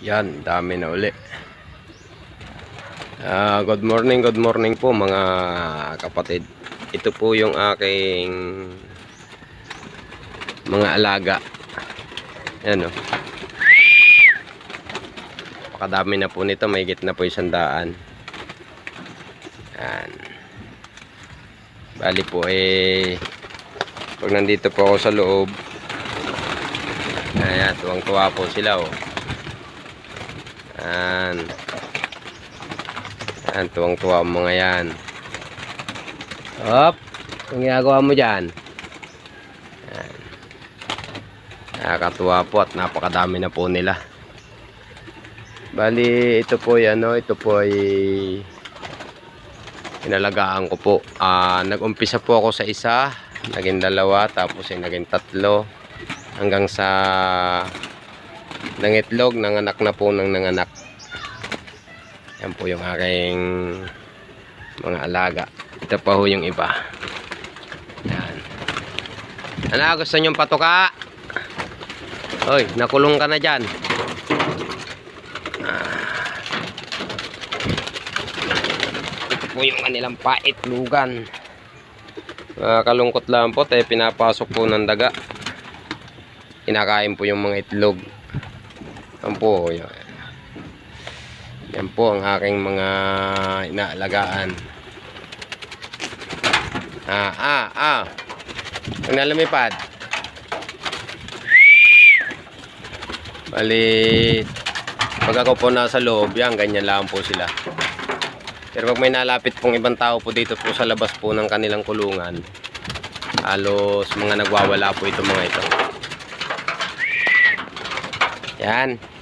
Yan, dami na uli. Ah, good morning, good morning po mga kapatid. Ito po yung aking mga alaga. Yan o. Pakadami na po nito, may na po isang daan. Yan. Bali po eh, pag nandito po ako sa loob, ayan, tuwang-tuwa po sila oh. Yan. Yan, tuwang-tuwa ang mga yan. Hop! Ang ginagawa mo dyan? Yan. Nakakatuwa po at napakadami na po nila. Bali, ito po ay ano, ito po ay inalagaan ko po. Ah, nag-umpisa po ako sa isa, naging dalawa, tapos ay naging tatlo, hanggang sa nangitlog, nanganak na po ng nanganak. Yan po yung aking mga alaga. Ito pa ho yung iba. Yan. Ano, gusto nyong patuka? Hoy, nakulong ka na dyan. Ito po yung kanilang paitlugan. Nakakalungkot lang po, tayo pinapasok po ng daga. Kinakain po yung mga itlog. Yan po, yan. Yan po ang aking mga inaalagaan. Ah, ah, ah. Huwag na lumipad. Bali, pag ako po nasa loob, yan, ganyan lang po sila. Pero pag may nalapit pong ibang tao po dito po sa labas po ng kanilang kulungan, halos mga nagwawala po ito mga ito. Yan.